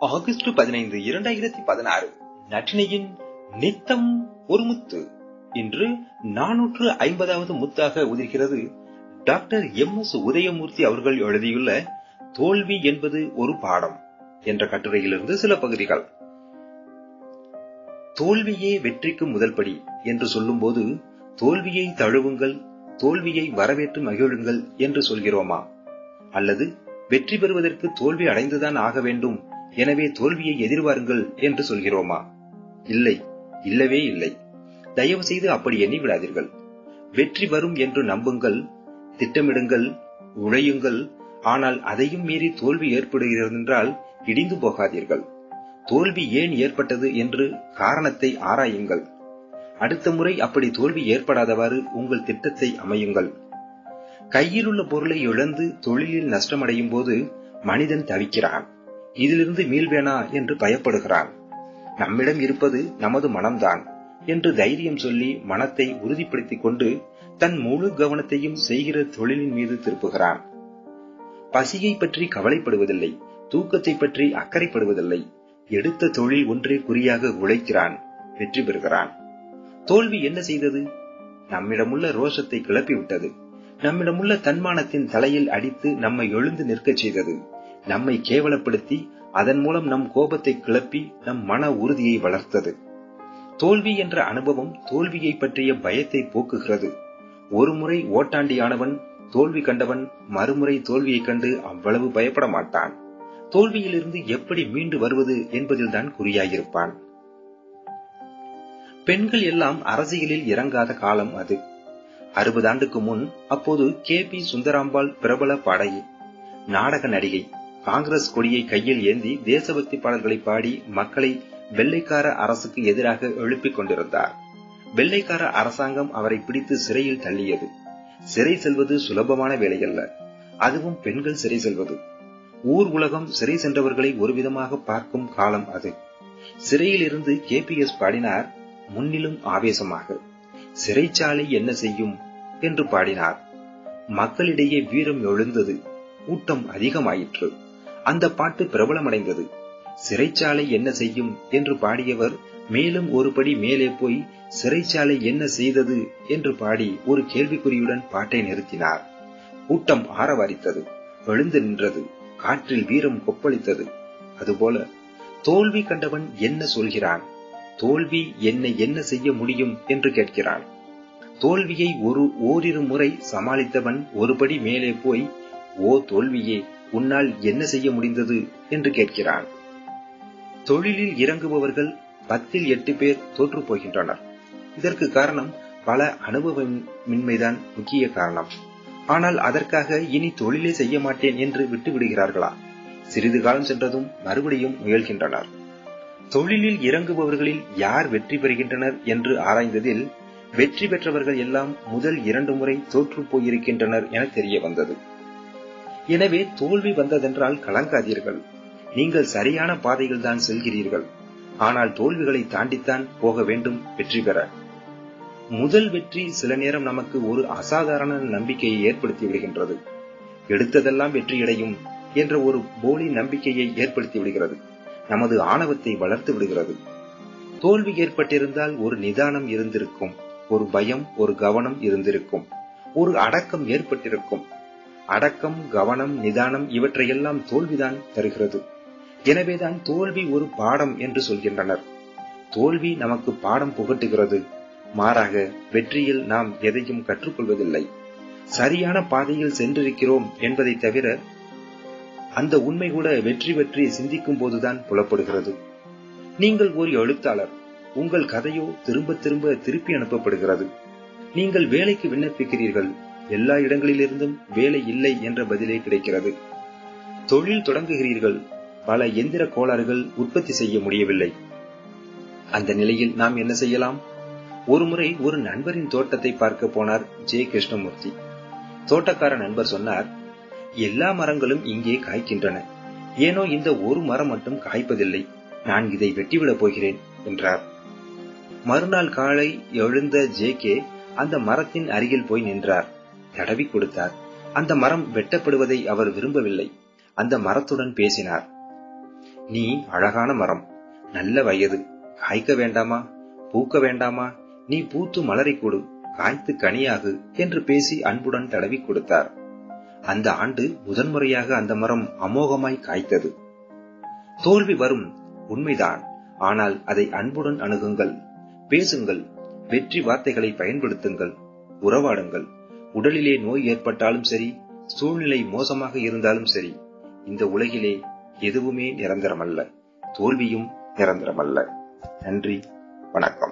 August பதினைந்து இரண்டாயிரத்தி பதினாறு. நட்டினையின் நித்தம் ஒரு முத்து. இன்று நானூற்று ஐம்பதாவது முத்தாக உதிர்கிறது. டாக்டர் எம் எஸ் உதயமூர்த்தி அவர்கள் எழுதியுள்ள தோல்வி என்பது ஒரு பாடம் என்ற கட்டுரையிலிருந்து சில பகுதிகள். தோல்வியே வெற்றிக்கு முதல் படி என்று சொல்லும்போது தோல்வியை தழுவுங்கள் தோல்வியை வரவேற்று மகிழுங்கள் என்று சொல்கிறோமா? அல்லது வெற்றி பெறுவதற்கு தோல்வி அடைந்துதான் ஆக வேண்டும் எனவே தோல்வியை எதிர்வாருங்கள் என்று சொல்கிறோமா? இல்லை இல்லவே இல்லை. தயவு செய்து அப்படி எண்ணி விடாதீர்கள். வெற்றி வரும் என்று நம்புங்கள் திட்டமிடுங்கள் உழையுங்கள். ஆனால் அதையும் மீறி தோல்வி ஏற்படுகிறது என்றால் இடிந்து போகாதீர்கள். தோல்வி ஏன் ஏற்பட்டது என்று காரணத்தை ஆராயுங்கள். அடுத்த முறை அப்படி தோல்வி ஏற்படாதவாறு உங்கள் திட்டத்தை அமையுங்கள். கையில் உள்ள பொருளை இழந்து தொழிலில் நஷ்டமடையும் போது மனிதன் தவிக்கிறான். இதிலிருந்து மீள்வேனா என்று பயப்படுகிறான். நம்மிடம் இருப்பது நமது மனம்தான் என்று தைரியம் சொல்லி மனத்தை உறுதிப்படுத்திக் கொண்டு தன் முழு கவனத்தையும் செய்கிற தொழிலின் மீது திருப்புகிறான். பசியை பற்றி கவலைப்படுவதில்லை தூக்கத்தை பற்றி அக்கறைப்படுவதில்லை எடுத்த தொழில் ஒன்றே குறியாக உழைக்கிறான் வெற்றி பெறுகிறான். தோல்வி என்ன செய்தது? நம்மிடமுள்ள ரோஷத்தை கிளப்பிவிட்டது. நம்மிடமுள்ள தன்மானத்தின் தலையில் அடித்து நம்மை எழுந்து நிற்கச் செய்தது. நம்மை கேவலப்படுத்தி அதன் மூலம் நம் கோபத்தை கிளப்பி நம் மன உறுதியை வளர்த்தது. தோல்வி என்ற அனுபவம் தோல்வியை பற்றிய பயத்தை போக்குகிறது. ஒருமுறை ஓட்டாண்டியானவன் தோல்வி கண்டவன் மறுமுறை தோல்வியை கண்டு அவ்வளவு பயப்பட மாட்டான். தோல்வியிலிருந்து எப்படி மீண்டு வருவது என்பதில்தான் குறியாயிருப்பான். பெண்கள் எல்லாம் அரசியலில் இறங்காத காலம் அது. அறுபது ஆண்டுக்கு முன் அப்போது கே பி சுந்தராம்பாள் பிரபல பாடகி நாடக நடிகை காங்கிரஸ் கொடியை கையில் ஏந்தி தேசபக்தி பாடல்களை பாடி மக்களை வெள்ளைக்கார அரசுக்கு எதிராக எழுப்பிக் கொண்டிருந்தார். வெள்ளைக்கார அரசாங்கம் அவரை பிடித்து சிறையில் தள்ளியது. சிறை செல்வது சுலபமான வேலையல்ல. அதுவும் பெண்கள் சிறை செல்வது. ஊர் உலகம் சிறை சென்றவர்களை ஒரு விதமாக பார்க்கும் காலம் அது. சிறையில் இருந்து கே பி எஸ் பாடினார் முன்னிலும் ஆவேசமாக. சிறைச்சாலை என்ன செய்யும் என்று பாடினார். மக்களிடையே வீரம் எழுந்தது கூட்டம் அதிகமாயிற்று. அந்த பாட்டு பிரபலமடைந்தது. சிறைச்சாலை என்ன செய்யும் என்று பாடியவர் மேலும் ஒரு படி மேலே போய் சிறைச்சாலை என்ன செய்தது என்று பாடி ஒரு கேள்விக்குறியுடன் பாட்டை நிறுத்தினார். கூட்டம் ஆரவாரித்தது எழுந்து நின்றது காற்றில் வீரம் கொப்பளித்தது. அதுபோல தோல்வி கண்டவன் என்ன சொல்கிறான்? தோல்வி என்னை என்ன செய்ய முடியும் என்று கேட்கிறான். தோல்வியை ஒரு ஓரிரு முறை சமாளித்தவன் ஒருபடி மேலே போய் ஓ தோல்வியே உன்னால் என்ன செய்ய முடிந்தது என்று கேட்கிறான். தொழிலில் இறங்குபவர்கள் பத்தில் எட்டு பேர் தோற்று போகின்றனர். இதற்கு காரணம் பல அனுபவமின்மைதான் முக்கிய காரணம். ஆனால் அதற்காக இனி தொழிலே செய்ய மாட்டேன் என்று விட்டு விடுகிறார்களா சிறிது காலம் சென்றதும் மறுபடியும் முயல்கின்றனர். தொழிலில் இறங்குபவர்களில் யார் வெற்றி பெறுகின்றனர் என்று ஆராய்ந்ததில் வெற்றி பெற்றவர்கள் எல்லாம் முதல் இரண்டு முறை தோற்று போயிருக்கின்றனர் என தெரிய வந்தது. எனவே தோல்வி வந்ததென்றால் கலங்காதீர்கள். நீங்கள் சரியான பாதையில் தான் செல்கிறீர்கள். ஆனால் தோல்விகளை தாண்டித்தான் போக வேண்டும் வெற்றி பெற. முதல் வெற்றி சில நேரம் நமக்கு ஒரு அசாதாரண நம்பிக்கையை ஏற்படுத்தி விடுகின்றது. எடுத்ததெல்லாம் வெற்றியடையும் என்ற ஒரு போலி நம்பிக்கையை ஏற்படுத்தி விடுகிறது. நமது ஆணவத்தை வளர்த்து விடுகிறது. தோல்வி ஏற்பட்டிருந்தால் ஒரு நிதானம் இருந்திருக்கும் ஒரு பயம் ஒரு கவனம் இருந்திருக்கும் ஒரு அடக்கம் ஏற்பட்டிருக்கும். அடக்கம் கவனம் நிதானம் இவற்றையெல்லாம் தோல்விதான் தருகிறது. எனவேதான் தோல்வி ஒரு பாடம் என்று சொல்கின்றனர். தோல்வி நமக்கு பாடம் புகட்டுகிறது. மாறாக வெற்றியில் நாம் எதையும் கற்றுக்கொள்வதில்லை. சரியான பாதையில் சென்றிருக்கிறோம் என்பதை தவிர அந்த உண்மை கூட வெற்றி பற்றி சிந்திக்கும் போதுதான் புலப்படுகிறது. நீங்கள் ஒரு எழுத்தாளர். உங்கள் கதையோ திரும்ப திரும்ப திருப்பி அனுப்பப்படுகிறது. நீங்கள் வேலைக்கு விண்ணப்பிக்கிறீர்கள். எல்லா இடங்களிலிருந்தும் வேலை இல்லை என்ற பதிலே கிடைக்கிறது. தொழில் தொடங்குகிறீர்கள் பல எந்திர கோளாறுகள் உற்பத்தி செய்ய முடியவில்லை. அந்த நிலையில் நாம் என்ன செய்யலாம்? ஒருமுறை ஒரு நண்பரின் தோட்டத்தை பார்க்க போனார் ஜே. கிருஷ்ணமூர்த்தி. தோட்டக்கார நண்பர் சொன்னார் எல்லா மரங்களும் இங்கே காய்க்கின்றன. ஏனோ இந்த ஒரு மரம் மட்டும் காய்ப்பதில்லை. நான் இதை வெட்டிவிடப் போகிறேன் என்றார். மறுநாள் காலை எழுந்த ஜே. கே. அந்த மரத்தின் அருகில் போய் நின்றார். தடவி கொடுத்தார். அந்த மரம் வெட்டப்படுவதை அவர் விரும்பவில்லை. அந்த மரத்துடன் பேசினார். நீ அழகான மரம். நல்ல வயது. காய்க்க வேண்டாமா? பூக்க வேண்டாமா? நீ பூத்து மலரை கொடு. காய்த்து கனியாகு என்று பேசி அன்புடன் தடவி கொடுத்தார். அந்த ஆண்டு முதன்முறையாக அந்த மரம் அமோகமாய் காய்த்தது. தோல்வி வரும் உண்மைதான். ஆனால் அதை அன்புடன் அணுகுங்கள். பேசுங்கள். வெற்றி வார்த்தைகளை பயன்படுத்துங்கள். உறவாடுங்கள். உடலிலே நோய் ஏற்பட்டாலும் சரி சூழ்நிலை மோசமாக இருந்தாலும் சரி இந்த உலகிலே எதுவுமே நிரந்தரமல்ல. தோல்வியும் நிரந்தரமல்ல. நன்றி வணக்கம்.